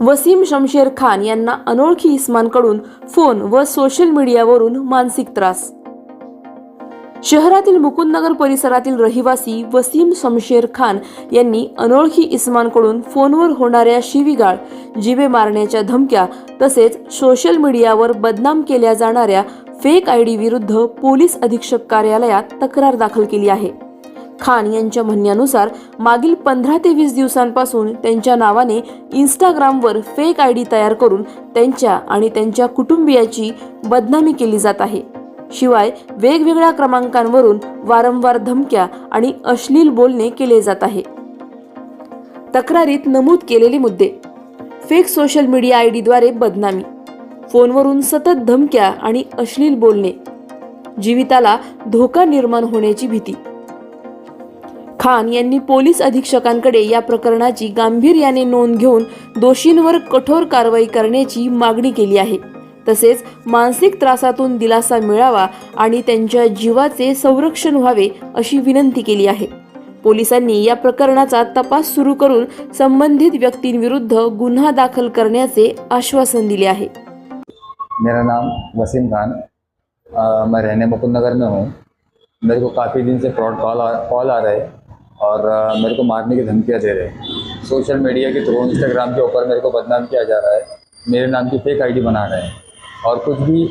वसीम शमशेर खान यांना अनोळखी इस्मांकडून फोन व सोशल मीडियावरून मानसिक त्रास. शहरातील मुकुंदनगर परिसरातील रहिवासी वसीम शमशेर खान यांनी अनोळखी इस्मांकडून फोनवर होणाऱ्या शिवीगाळ जिवे मारण्याच्या धमक्या तसेच सोशल मीडियावर बदनाम केल्या जाणाऱ्या फेक आय डी विरुद्ध पोलीस अधीक्षक कार्यालयात तक्रार दाखल केली आहे. खान यांच्या म्हणण्यानुसार मागील पंधरा ते वीस दिवसांपासून त्यांच्या नावाने इंस्टाग्रामवर फेक आय डी तयार करून त्यांच्या आणि त्यांच्या कुटुंबियाची बदनामी केली जात आहे. शिवाय वेगवेगळ्या क्रमांकांवरून वारंवार धमक्या आणि अश्लील बोलणे केले जात आहे. तक्रारीत नमूद केलेले मुद्दे. फेक सोशल मीडिया आय डीद्वारे बदनामी. फोनवरून सतत धमक्या आणि अश्लील बोलणे. जीविताला धोका निर्माण होण्याची भीती. खान यांनी पोलीस अधीक्षकांकडे या प्रकरणाची गांभीर्याने नोंद घेऊन दोषींवर कठोर कारवाई करण्याची मागणी केली आहे. तसेच मानसिक त्रासातून दिलासा मिळावा आणि त्यांच्या जीवाचे संरक्षण व्हावे अशी विनंती केली आहे. पोलिसांनी या प्रकरणाचा तपास सुरू करून संबंधित व्यक्तींविरुद्ध गुन्हा दाखल करण्याचे आश्वासन दिले आहे. मेरा नाम वसीम खान मैं रहने मुकुंद नगर में हूँ। मेरे को काफ़ी दिन से फ्रॉड कॉल आ कॉल आ रहे। और मेरे को मारने की धमकियाँ दे रहे हैं। सोशल मीडिया के थ्रू इंस्टाग्राम के ऊपर मेरे को बदनाम किया जा रहा है। मेरे नाम की फेक आईडी बना रहे हैं। और कुछ भी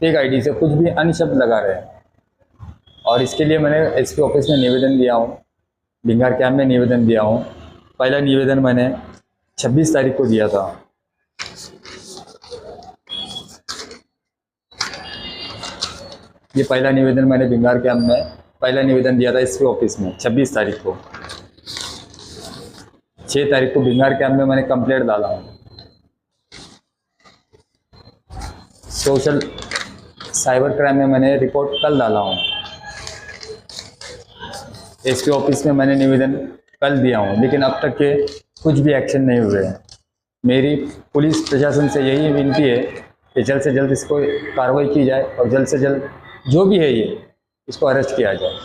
फेक आईडी से कुछ भी अन्य शब्द लगा रहे हैं। और इसके लिए मैंने एस ऑफ़िस में निवेदन दिया हूँ। भिंगार कैम्प में निवेदन दिया हूँ। पहला निवेदन मैंने 26 तारीख को दिया था। ये पहला निवेदन मैंने भिंगार कैम्प में पहला निवेदन दिया था एसपी ऑफ़िस में 26 तारीख को। 6 तारीख को भिंगार कैम्प में मैंने कंप्लेंट डाला। हूँ सोशल साइबर क्राइम में मैंने रिपोर्ट कल डाला हूँ। एसपी ऑफ़िस में मैंने निवेदन कल दिया हूँ, लेकिन अब तक के कुछ भी एक्शन नहीं हुए हैं। मेरी पुलिस प्रशासन से यही विनती है कि जल्द से जल्द इसको कार्रवाई की जाए और जल्द से जल्द जो भी है ये इसको अरेस्ट किया जाए।